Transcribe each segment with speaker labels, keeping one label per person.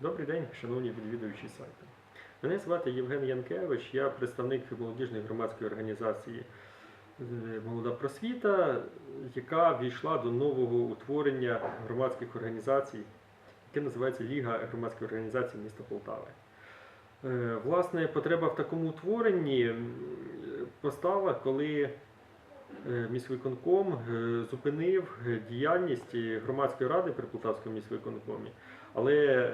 Speaker 1: Добрий день, шановні відвідувачі сайту. Мене звати Євген Янкевич, я представник молодіжної громадської організації е, Молода просвіта, яка війшла до нового утворення громадських організацій, яке називається Ліга громадських організацій міста Полтави. Е, Власне, потреба в такому утворенні постала, коли е, міськвиконком е, зупинив е, діяльність е, громадської ради при Полтавському міськвиконкомі. Але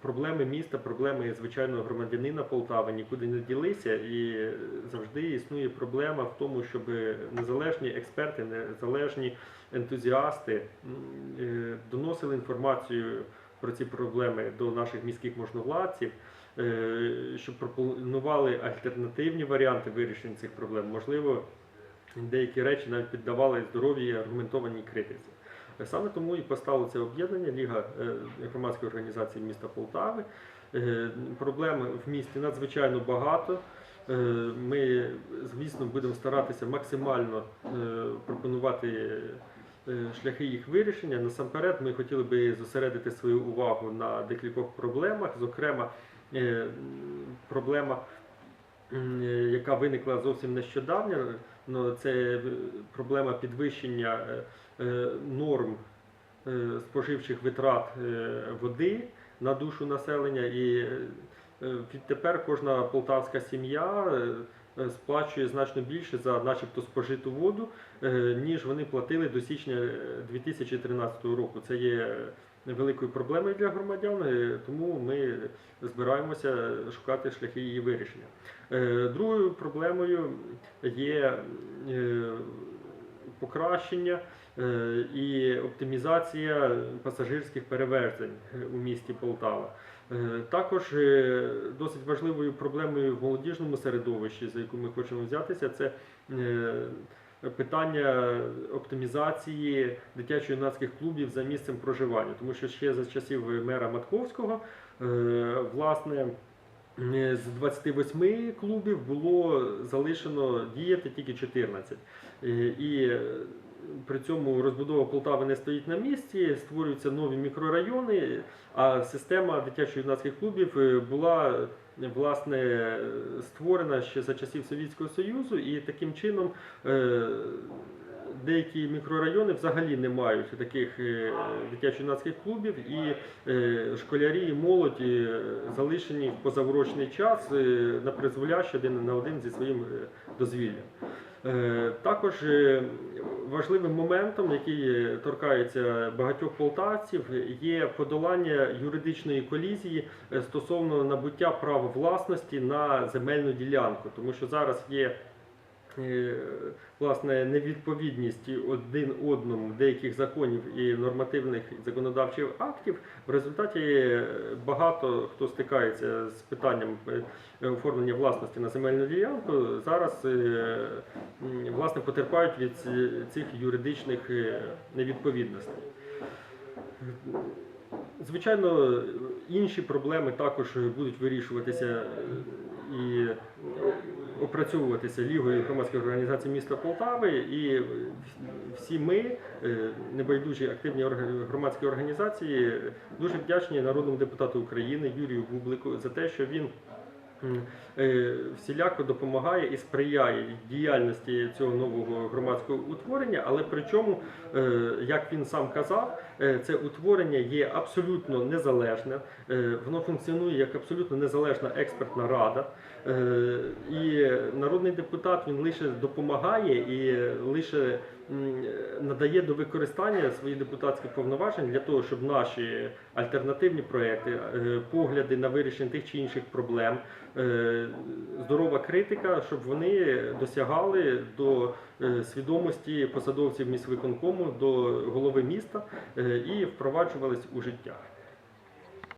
Speaker 1: проблеми міста, проблеми звичайного громадянина Полтави нікуди не ділися, і завжди існує проблема в тому, щоб незалежні експерти, незалежні ентузіасти е, доносили інформацію про ці проблеми до наших міських можновладців, е, щоб пропонували альтернативні варіанти вирішення цих проблем. Можливо, деякі речі навіть піддавали здоровій аргументованій критиці. Саме тому і постало це об'єднання Ліга е, громадської організації міста Полтави. Е, Проблем в місті надзвичайно багато. Е, Ми, звісно, будемо старатися максимально пропонувати шляхи їх вирішення. Насамперед, ми хотіли би зосередити свою увагу на декількох проблемах. Зокрема, проблема, яка виникла зовсім нещодавно, ну, це е, проблема підвищення е, е, норм споживчих витрат води на душу населення. І відтепер кожна полтавська сім'я сплачує значно більше за начебто спожиту воду, ніж вони платили до січня е, 2013 року. Це є великою проблемою для громадян, е, тому ми збираємося шукати шляхи її вирішення. Е, Другою проблемою є е, покращення і оптимізація пасажирських перевезень е, у місті Полтава. Також досить важливою проблемою в молодіжному середовищі, за яку ми хочемо взятися, це питання оптимізації дитячо-юнацьких клубів за місцем проживання. Тому що ще за часів мера Матковського, е, власне, з 28 клубів було залишено діяти тільки 14. Е, І е, при цьому розбудова Полтави не стоїть на місці, створюються нові мікрорайони, а система дитячо-юнацьких клубів е, була е, власне е, створена ще за часів Совєтського Союзу, і таким чином е, деякі мікрорайони взагалі не мають таких е, дитячо-юнацьких клубів, і е, школярі і молодь е, залишені в позаурочний час на призволяще один на один зі своїм дозвіллям. Також важливим моментом, який торкається багатьох полтавців, є подолання юридичної колізії стосовно набуття права власності на земельну ділянку, тому що зараз є. Власне, невідповідність один одному деяких законів і нормативних законодавчих актів. В результаті багато хто стикається з питанням е, оформлення власності на земельну ділянку, зараз е, власне потерпають від цих юридичних е, невідповідностей. Звичайно, інші проблеми також будуть вирішуватися і опрацьовуватися Лігою громадських організацій міста Полтави. І всі ми, е, небайдужі активні громадські організації, дуже вдячні народному депутату України Юрію Бублику за те, що він всіляко допомагає і сприяє діяльності цього нового громадського утворення, але при чому, е, як він сам казав, е, це утворення є абсолютно незалежне, е, воно функціонує як абсолютно незалежна експертна рада. Е, І народний депутат він лише допомагає і лише надає до використання свої депутатські повноваження для того, щоб наші альтернативні проекти, е, погляди на вирішення тих чи інших проблем, е, здорова критика, щоб вони досягали до е, свідомості посадовців міськвиконкому, до голови міста е, і впроваджувались у життя.